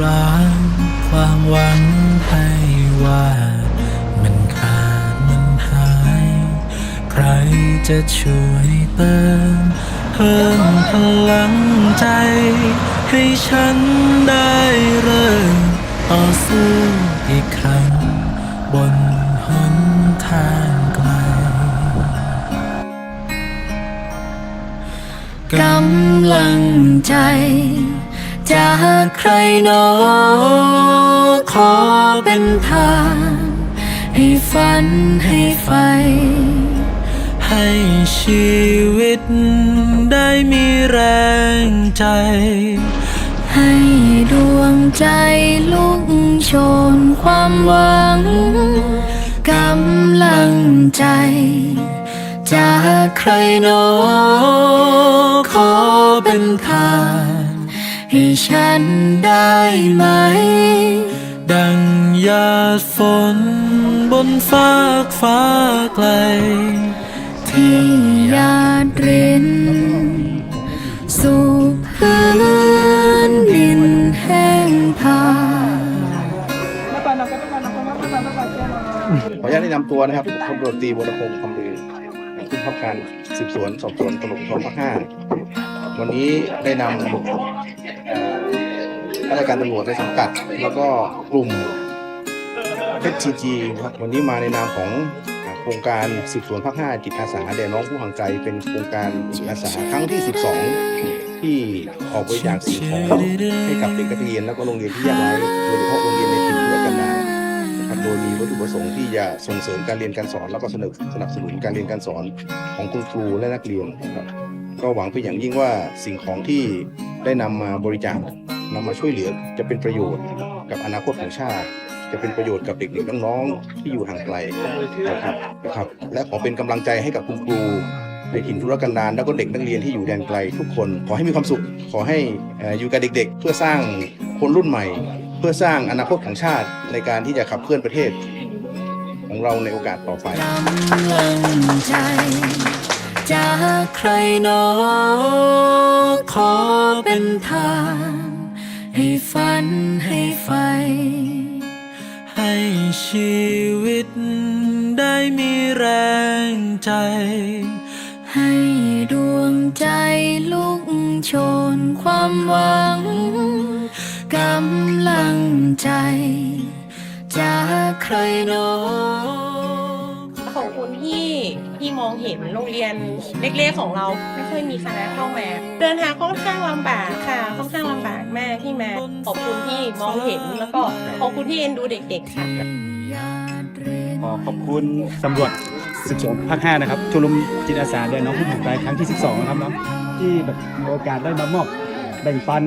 ร้างความหวังให้ว่า มันขาดมันหาย ใครจะช่วยเติม เพิ่มพลังใจ ให้ฉันได้เริ่มต่อสู้อีกครั้ง บนหนทางไกลกำลังใจ จากใครหนอขอเป็นทางให้ฝันให้ไฟ ให้ชีวิตได้มีแรงใจ ให้ดวงใจลุกโชนความหวังกำลังใจ จากใครหนอขอเป็นทาง ให้ฉันได้ไหม ดังหยาดฝนบนฟากฟ้าไกล ที่หยาดริน สู่พื้นดินแห้งผาขออนุญาตแนะนำตัวนะครับตำรวจตรีวรพงศ์คำลือผู้บังคับการสืบสวนสอบสวนตำรวจภูธรภาคห้าวันนี้ได้นำ ข้าราชการตำรวจในสังกัด แล้วก็กลุ่มเพชรจีจีครับวันนี้มาในนามของโครงการสืบสวนภาคห้าจิตอาสาแด่น้องผู้ห่างไกลเป็นโครงการจิตอาสาครั้งที่ 12 ที่ออกบริจาคสิ่งของให้กับเด็กนักเรียนแล้วก็โรงเรียนที่ยากไร้โดยเฉพาะโรงเรียนในถิ่นทุรกันดารนะครับโดยมีวัตถุประสงค์ที่จะส่งเสริมการเรียนการสอนแล้วก็สนับสนับสนุนการเรียนการสอนของคุณครูและนักเรียนครับก็หวังเป็นอย่างยิ่งว่าสิ่งของที่ได้นำมาบริจาค นำมาช่วยเหลือจะเป็นประโยชน์กับอนาคตของชาติ จะเป็นประโยชน์กับเด็กๆน้องๆที่อยู่ห่างไกลนะครับนะครับ และขอเป็นกำลังใจให้กับคุณครูในถิ่นทุรกันดารแล้วก็เด็กนักเรียนที่อยู่แดนไกลทุกคน ขอให้มีความสุข ขอให้อยู่กับเด็กๆ เพื่อสร้างคนรุ่นใหม่ เพื่อสร้างอนาคตของชาติในการที่จะขับเคลื่อนประเทศ ของเราในโอกาสต่อไปจากใครนอขอเป็นทาง ให้ฝันให้ไฟ ให้ชีวิตได้มีแรงใจ ให้ดวงใจลุกโชนความหวังกำลังใจ จากใครหนอขอบคุณที่ ที่มองเห็นโรงเรียนเล็กๆของเราไม่ค่อยมีคณะเข้ามาเดินทางค่อนข้างลำบากค่ะค่อนข้างลำบากมากที่มาขอบคุณที่มองเห็นแล้วก็ขอบคุณที่เอ็นดูเด็กๆค่ะขอขอบคุณตำรวจสืบสวนภาค5นะครับชมรมจิตอาสาแด่น้องผู้ห่างไกลครั้งที่ 12 นะครับเนาะที่แบบมีโอกาสได้มามอบแบ่งปัน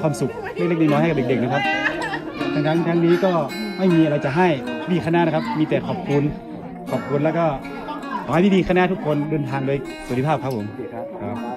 ความสุขเล็กๆน้อยๆให้กับเด็ก ๆ นะครับทั้งทั้งครั้งนี้ก็ไม่มีอะไรจะให้มีคณะนะครับ มีแต่ขอบคุณขอบคุณแล้วก็ ขอให้พี่ๆคณะทุกคนเดินทางโดยสวัสดิภาพครับผมครับ